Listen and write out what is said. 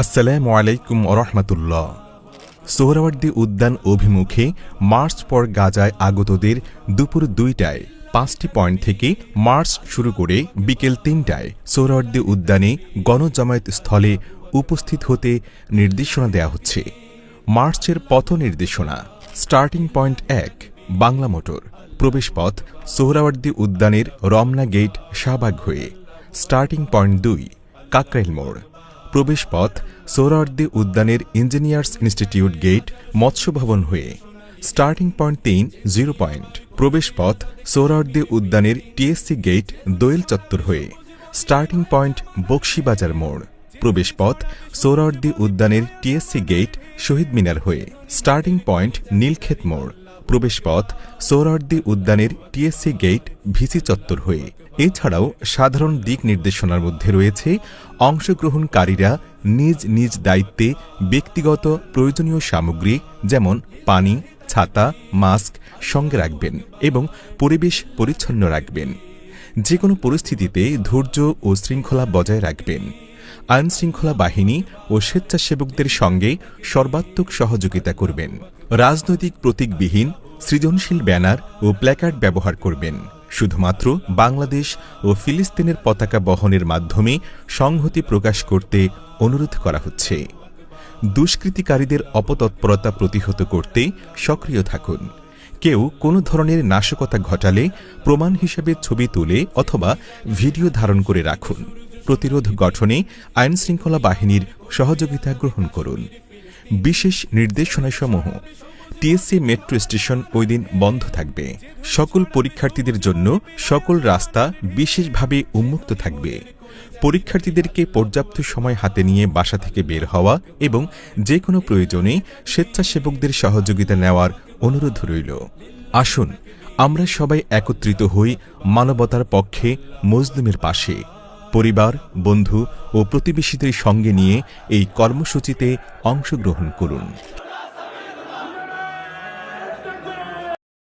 আসসালামু আলাইকুম রহমতুল্লাহ সোহরাওয়ার্দী উদ্যান অভিমুখে মার্চ পর গাজায় আগতদের দুপুর দুইটায়, পাঁচটি পয়েন্ট থেকে মার্চ শুরু করে বিকেল তিনটায় সোহরাওয়ার্দী উদ্যানে গণজামায়াত স্থলে উপস্থিত হতে নির্দেশনা দেওয়া হচ্ছে। মার্চের পথ নির্দেশনা, স্টার্টিং পয়েন্ট এক, বাংলা মোটর, প্রবেশপথ সোহরাওয়ার্দী উদ্যানের রমনা গেট শাহবাগ হয়ে, স্টার্টিং পয়েন্ট দুই, কাকরাইল মোড়। প্রবেশপথ সোহরাওয়ার্দী উদ্যানের engineers institute gate Matsya Bhaban হয়ে। স্টার্টিং পয়েন্ট তিন, জিরো পয়েন্ট। প্রবেশপথ সোহরাওয়ার্দী উদ্যানের টিএসসি গেট দোয়েল চত্বর হয়ে। স্টার্টিং পয়েন্ট বক্সিবাজার মোড়। প্রবেশপথ সোহরাওয়ার্দী উদ্যানের টিএসসি গেট শহীদ মিনার হয়ে। স্টার্টিং পয়েন্ট নীলক্ষেত মোড়। প্রবেশপথ, সোহরাওয়ার্দী উদ্যানের টিএসসি গেট ভিসি চত্বর হয়ে। এছাড়াও সাধারণ দিক নির্দেশনার মধ্যে রয়েছে অংশগ্রহণকারীরা নিজ নিজ দায়িত্বে ব্যক্তিগত প্রয়োজনীয় সামগ্রী যেমন পানি, ছাতা, মাস্ক সঙ্গে রাখবেন এবং পরিবেশ পরিচ্ছন্ন রাখবেন। যে কোনো পরিস্থিতিতে ধৈর্য ও শৃঙ্খলা বজায় রাখবেন। আইন শৃঙ্খলা বাহিনী ও স্বেচ্ছাসেবকদের সঙ্গে সর্বাত্মক সহযোগিতা করবেন। রাজনৈতিক প্রতীকবিহীন, সৃজনশীল ব্যানার ও প্ল্যাকার্ড ব্যবহার করবেন। শুধুমাত্র বাংলাদেশ ও ফিলিস্তিনের পতাকা বহনের মাধ্যমে সংহতি প্রকাশ করতে অনুরোধ করা হচ্ছে। দুষ্কৃতিকারীদের অপতৎপরতা প্রতিহত করতে সক্রিয় থাকুন। কেউ কোনো ধরনের নাশকতা ঘটালে প্রমাণ হিসেবে ছবি তুলে অথবা ভিডিও ধারণ করে রাখুন। প্রতিরোধ গঠনে আইন শৃঙ্খলা বাহিনীর সহযোগিতা গ্রহণ করুন। বিশেষ নির্দেশনাসমূহ, টিএসসি মেট্রো স্টেশন ওই দিন বন্ধ থাকবে। সকল পরীক্ষার্থীদের জন্য সকল রাস্তা বিশেষভাবে উন্মুক্ত থাকবে। পরীক্ষার্থীদেরকে পর্যাপ্ত সময় হাতে নিয়ে বাসা থেকে বের হওয়া এবং যে কোনো প্রয়োজনে স্বেচ্ছাসেবকদের সহযোগিতা নেওয়ার অনুরোধ রইল। আসুন, আমরা সবাই একত্রিত হই মানবতার পক্ষে মজলুমের পাশে। পরিবার বন্ধু ও প্রতিবেশীদের সঙ্গে নিয়ে এই কর্মসূচিতে অংশগ্রহণ করুন।